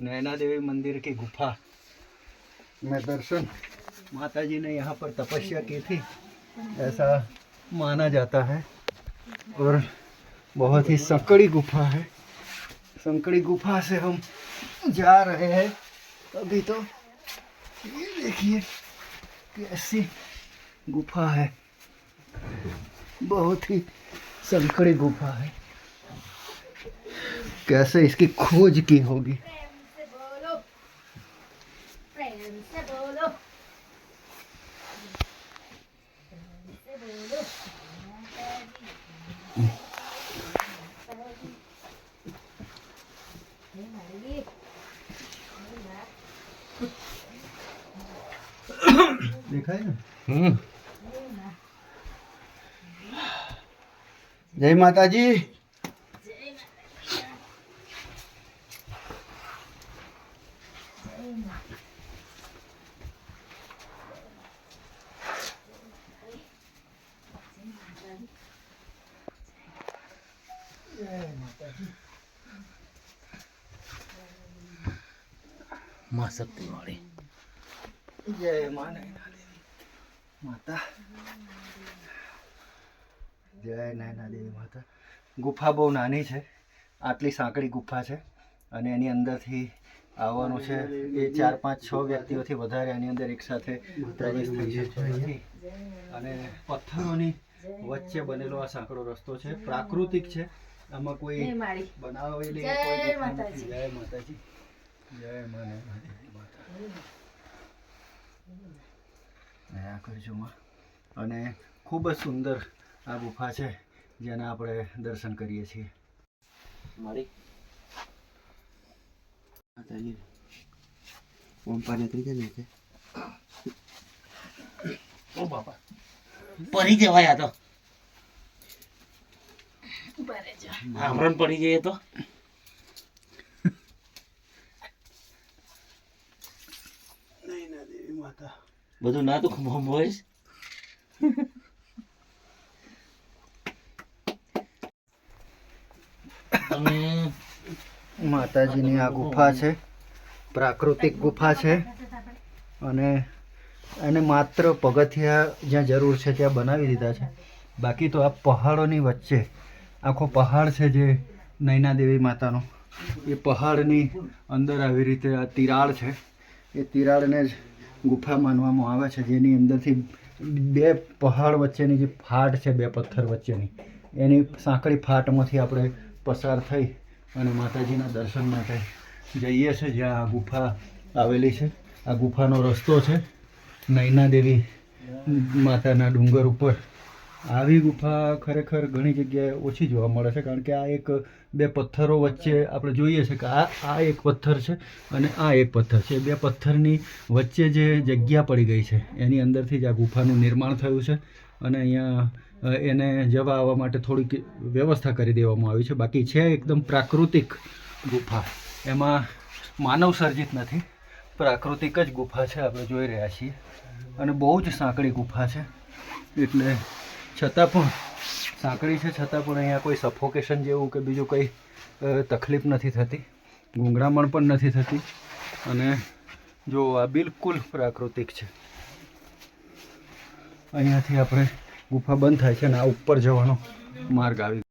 नैना देवी मंदिर की गुफा में दर्शन माता जी ने यहाँ पर तपस्या की थी। ऐसा माना जाता है। और बहुत ही संकड़ी गुफा है। संकड़ी गुफा से हम जा रहे हैं। अभी तो ये देखिए कैसी गुफा है। बहुत ही संकड़ी गुफा है। कैसे इसकी खोज की होगी? દેખાય ને? હમ. જય માતાજી. માં શક્તિ વાળી જય માને માતા. જય નાના દેવી માતા. ગુફા બહુ નાની છે. આટલી સાંકડી ગુફા છે. અને એની અંદરથી આવવાનું છે એ ચાર પાંચ છ વ્યક્તિઓથી વધારે એની અંદર એકસાથે પ્રવેશ થઈ શકતો અને પથ્થરોની વચ્ચે બનેલો આ સાંકડો રસ્તો છે. પ્રાકૃતિક છે. આમાં કોઈ બનાવેલી જય માતાજી. જય માતાજી. જય માતા દયા કરજોમાં અને ખૂબ જ સુંદર આ ગુફા છે જેના આપણે દર્શન કરીએ છીએ. મારી. ઓ બાપા. પડી જવાય આ તો. આમરણ પડી જઈએ તો. નૈના દેવી માતા. બધું ના તો ખૂબ હોય માતાજીની આ ગુફા છે, પ્રાકૃતિક ગુફા છે, અને એને માત્ર પગથિયા જ્યાં જરૂર છે ત્યાં બનાવી દીધા છે. બાકી તો આ પહાડોની વચ્ચે, આખો પહાડ છે જે નૈના દેવી માતાનો, એ પહાડની અંદર આવી રીતે આ તિરાડ છે. એ તિરાડને જ ગુફા માનવામાં આવે છે, જેની અંદરથી બે પહાડ વચ્ચેની જે ફાટ છે, બે પથ્થર વચ્ચેની, એની સાંકડી ફાટમાંથી આપણે પસાર થઈ અને માતાજીના દર્શન માટે જઈએ છીએ જ્યાં આ ગુફા આવેલી છે. આ ગુફાનો રસ્તો છે નૈના દેવી માતાના ડુંગર ઉપર. આવી ગુફા ખરેખર ઘણી જગ્યાએ ઓછી જોવા મળે છે, કારણ કે આ એક બે પથ્થરો વચ્ચે આપણે જોઈએ છે કે આ આ એક પથ્થર છે અને આ એક પથ્થર છે. બે પથ્થરની વચ્ચે જે જગ્યા પડી ગઈ છે, એની અંદરથી જ આ ગુફાનું નિર્માણ થયું છે અને અહીંયા એને જવા આવવા માટે થોડીક વ્યવસ્થા કરી દેવામાં આવી છે. બાકી છે એકદમ પ્રાકૃતિક ગુફા. એમાં માનવ સર્જિત નથી, પ્રાકૃતિક જ ગુફા છે, આપણે જોઈ રહ્યા છીએ. અને બહુ જ સાંકડી ગુફા છે. એટલે છતાં પણ સાંકડી છે, છતાં પણ અહીંયા કોઈ સફોકેશન જેવું કે બીજું કંઈ તકલીફ નથી થતી. ગુંગળામણ પણ નથી થતી. અને જો આ બિલકુલ પ્રાકૃતિક છે. અહીંયાથી આપણે ગુફા બંધ થાય છે અને આ ઉપર જવાનો માર્ગ આવી